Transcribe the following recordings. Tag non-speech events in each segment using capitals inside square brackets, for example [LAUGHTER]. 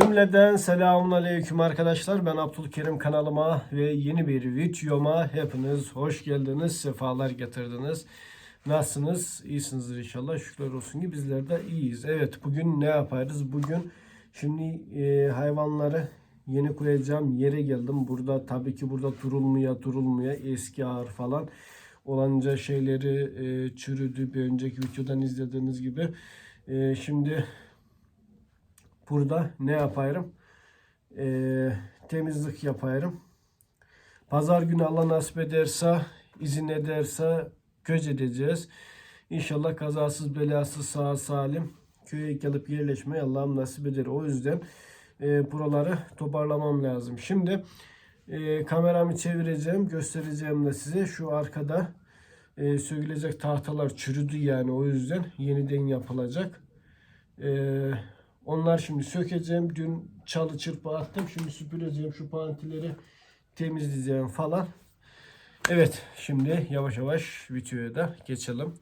Cümleden selamun aleyküm arkadaşlar. Ben Abdülkerim kanalıma ve yeni bir videoma hepiniz hoş geldiniz. Sefalar getirdiniz. Nasılsınız? İyisinizdir inşallah. Şükürler olsun ki bizler de iyiyiz. Evet bugün ne yaparız? Bugün şimdi e, hayvanları yeni koyacağım yere geldim. Burada tabii ki burada durulmuyor durulmuyor. Eski ağır falan olanca şeyleri e, çürüdü. Bir önceki videodan izlediğiniz gibi. E, şimdi burada ne yaparım? Ee, temizlik yaparım. Pazar günü Allah nasip ederse, izin ederse göç edeceğiz. İnşallah kazasız belasız sağ salim köye gelip yerleşmeyi Allah'ım nasip eder. O yüzden e, buraları toparlamam lazım. Şimdi e, kameramı çevireceğim, göstereceğim de size. Şu arkada e, sökülecek tahtalar çürüdü yani o yüzden yeniden yapılacak. Ee, onlar şimdi sökeceğim. Dün çalı çırpı attım. Şimdi süpüreceğim şu pantileri temizleyeceğim falan. Evet şimdi yavaş yavaş videoya da geçelim.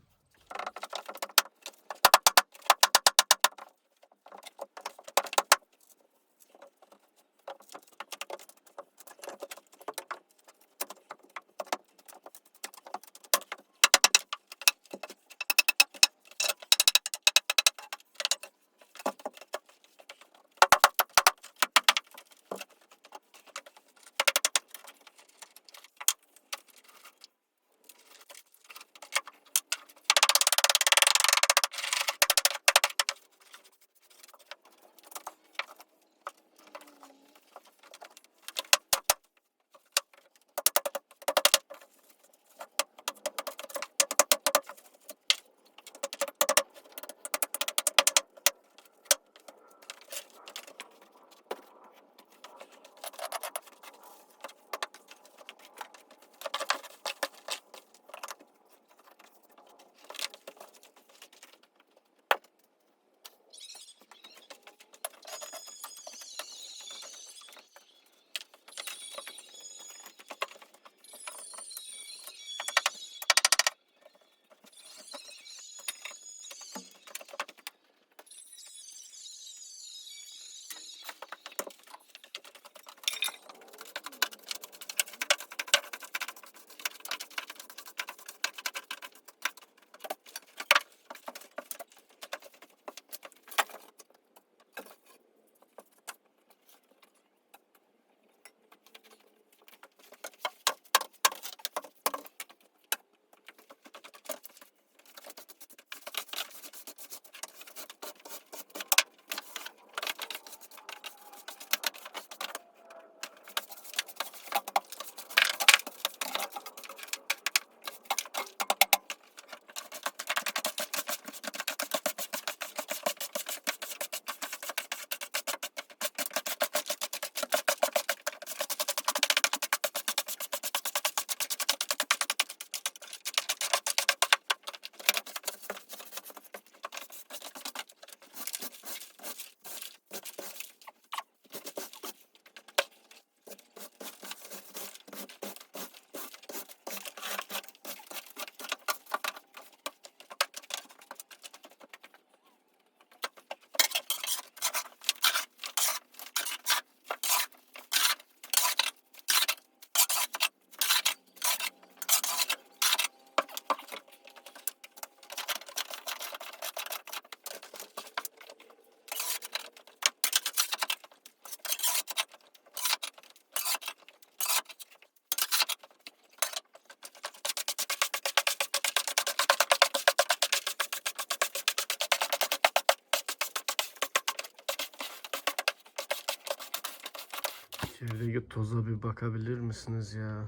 Çevredeki toza bir bakabilir misiniz ya?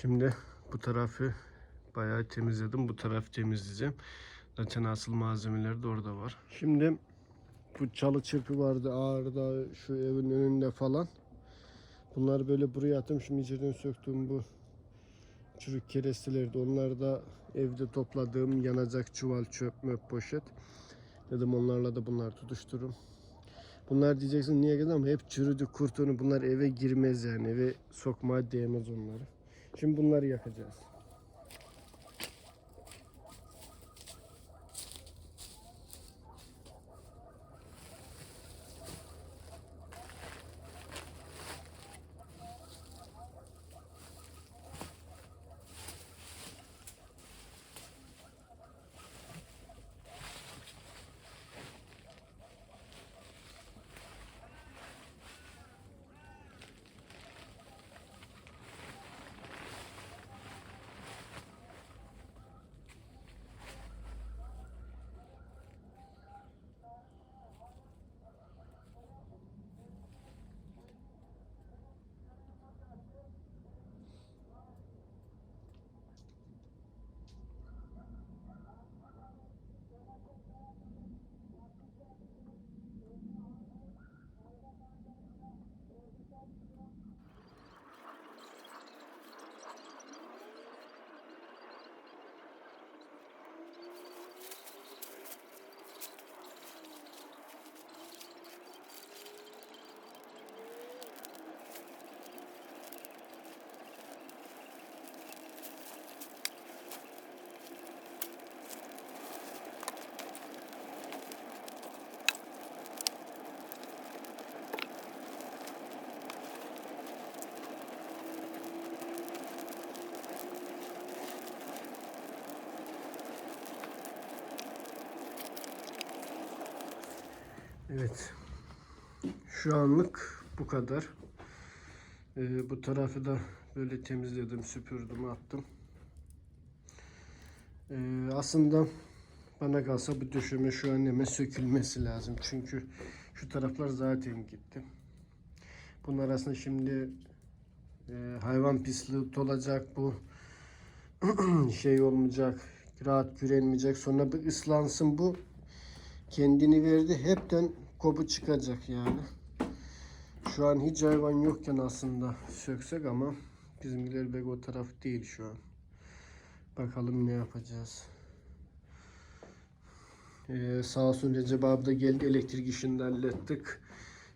Şimdi bu tarafı bayağı temizledim. Bu tarafı temizleyeceğim. Zaten asıl malzemeler de orada var. Şimdi bu çalı çırpı vardı ağırda şu evin önünde falan. Bunları böyle buraya attım. Şimdi içeriden söktüğüm bu çürük kerestelerdi. Onlar da evde topladığım yanacak çuval çöp möp poşet. Dedim onlarla da bunlar tutuştururum. Bunlar diyeceksin niye geldi ama hep çürüdü kurtunu bunlar eve girmez yani eve sokmaya değmez onları. Şimdi bunları yakacağız. Evet. Şu anlık bu kadar. Ee, bu tarafı da böyle temizledim, süpürdüm, attım. Ee, aslında bana kalsa bu döşeme şu an hemen sökülmesi lazım. Çünkü şu taraflar zaten gitti. Bunlar aslında şimdi e, hayvan pisliği olacak bu [CLEARS THROAT] şey olmayacak rahat güvenmeyecek sonra bir ıslansın bu kendini verdi hepten kopu çıkacak yani. Şu an hiç hayvan yokken aslında söksek ama bizimkiler pek o taraf değil şu an. Bakalım ne yapacağız. Ee, sağ olsun Recep abi de geldi elektrik işini de hallettik.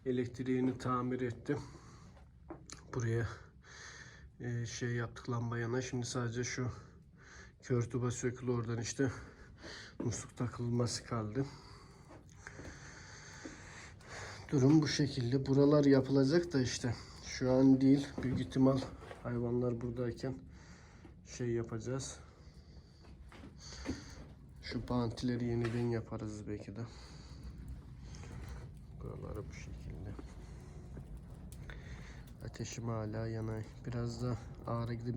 Elektriğini tamir ettim. Buraya e, şey yaptık lamba yana. Şimdi sadece şu kör tuba sökülü oradan işte musluk takılması kaldı. Durum bu şekilde. Buralar yapılacak da işte şu an değil. Büyük ihtimal hayvanlar buradayken şey yapacağız. Şu pantileri yeniden yaparız belki de. Buraları bu şekilde. Ateşim hala yanay. Biraz da ağır gidip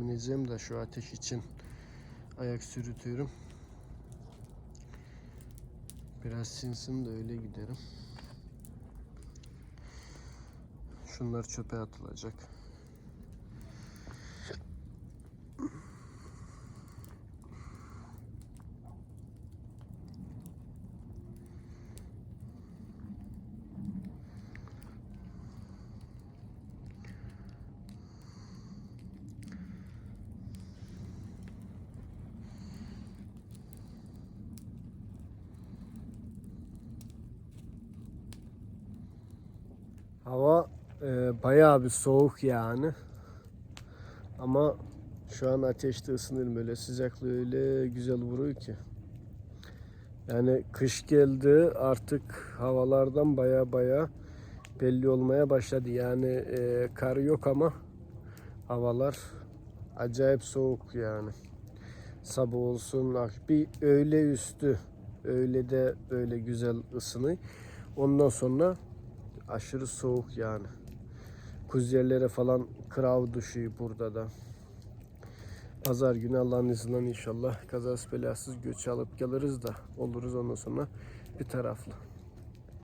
de şu ateş için ayak sürütüyorum. Biraz sinsin de öyle giderim. Şunlar çöpe atılacak. Hava e, bayağı bir soğuk yani. Ama şu an ateşte ısınır böyle sıcaklığı öyle güzel vuruyor ki. Yani kış geldi artık havalardan baya baya belli olmaya başladı. Yani e, kar yok ama havalar acayip soğuk yani. Sabah olsun ak- bir öğle üstü öğle de böyle güzel ısınıyor. Ondan sonra aşırı soğuk yani. Kuzyerlere falan kırav düşüyor burada da. Pazar günü Allah'ın izniyle inşallah kazasız belasız göç alıp geliriz de oluruz ondan sonra bir taraflı.